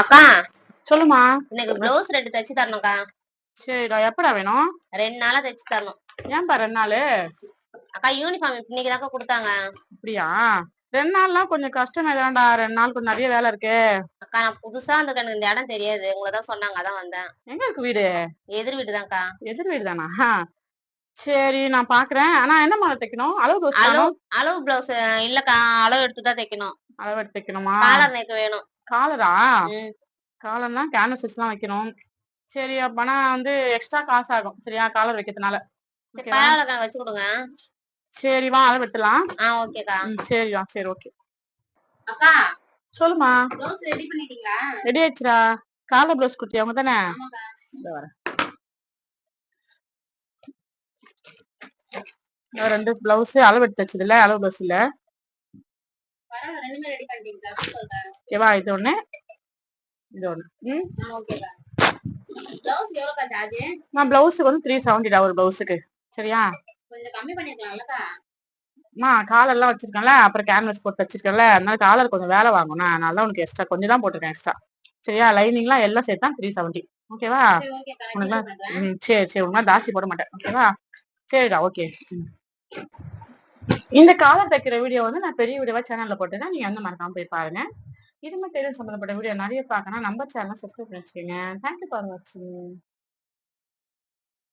அக்கா சொல்லுமா எனக்கு ப்ளவுஸ் ரெண்டு தச்சு தரணும்க்கா. சரிடா எப்படா வேணும்? ரெண்டு நாளா தச்சு தரணும். ஏன்பா ரெண்டு நாள்? அக்கா யூனிஃபார்ம் இன்னைக்கு தாக்கா கொடுத்தாங்க. அப்படியா? ரெண்டு நாள்லாம் கொஞ்சம் கஷ்டமே தான்டா. ரெண்டு நாள் கொஞ்சம் நிறைய வேலை இருக்கு. அக்கா நான் புதுசா வந்து எனக்கு இந்த இடம் தெரியாது. உங்களை தான் சொன்னாங்க அதான் வந்தேன். எங்க இருக்கு வீடு? எதிர் வீடு தான்க்கா. எதிர் வீடு தானா? சரி நான் பாக்குறேன். ஆனா என்ன மாடல் தைக்கணும்? அளவு blouse அளவு? அளவு பிளவுஸ் இல்லக்கா அளவு எடுத்து தான் தைக்கணும். அளவு எடுத்து தைக்கணுமா? காலர் நெக் வேணும். காலரா. காலர்னா கேன்வசஸ் எல்லாம் வைக்கணும். சரி அப்பனா வந்து எக்ஸ்ட்ரா காசு ஆகும். சரியா? காலர் வைக்கிறதுனால. சரி ஓகேவா? பரவாயில்லக்கா வச்சு கொடுங்க. சரி வா அளவு வெட்டலாம் ஆ ஓகேக்கா ம், சரிடா சரி ஓகே அக்கா. சொல்லுமா ரெடி பண்ணிட்டீங்களா? ரெடி ஆயிடுச்சுடா. காலர் ப்ளவுஸ் குர்த்தி அவங்க தானே? ஆமாக்கா. ரெண்டு பிளவுஸ் அளவு எடுத்து வச்சது இல்ல? அளவு பிளவுஸ் இல்ல பரவாயில்ல ரெண்டுமே ரெடி பண்ணிட்டீங்களா சொல்றேன் ஓகேவா இது ஒண்ணு. இது ஒண்ணு. ம்? நான் பிளவுஸுக்கு வந்து த்ரீ செவன்டிடா ஒரு பிளவுஸுக்கு சரியா? அம்மா காலர் எல்லாம் வச்சிருக்கேன்ல அப்புறம் கேன்வஸ் போட்டு வச்சிருக்கேன்ல அதனால காலர் கொஞ்சம் வேலை வாங்கணும். அதனால தான் உனக்கு எக்ஸ்ட்ரா கொஞ்சம் தான் போட்டிருக்கேன் எக்ஸ்ட்ரா சரியா? லைனிங்லாம் எல்லாம் சேர்த்தா த்ரீ செவன்டி ஓகேவா உனக்குலாம் ம் சரி சரி உனக்கு ஜாஸ்தி போட மாட்டேன். ஓகேவா சரிடா ஓகே இந்த காலர் தைக்கிற வீடியோ வந்து நான் பெரிய வீடியோவா சேனல்ல போட்டுருக்கேன். நீங்க வந்து மறக்காம போய் பாருங்க. இது மாதிரி தெரியும் சம்பந்தப்பட்ட வீடியோ நிறைய பார்க்கணும் நம்ம சேனல் சப்ஸ்கிரைப் பண்ணி வச்சுக்கோங்க தேங்க்யூ ஃபார் வாட்சிங்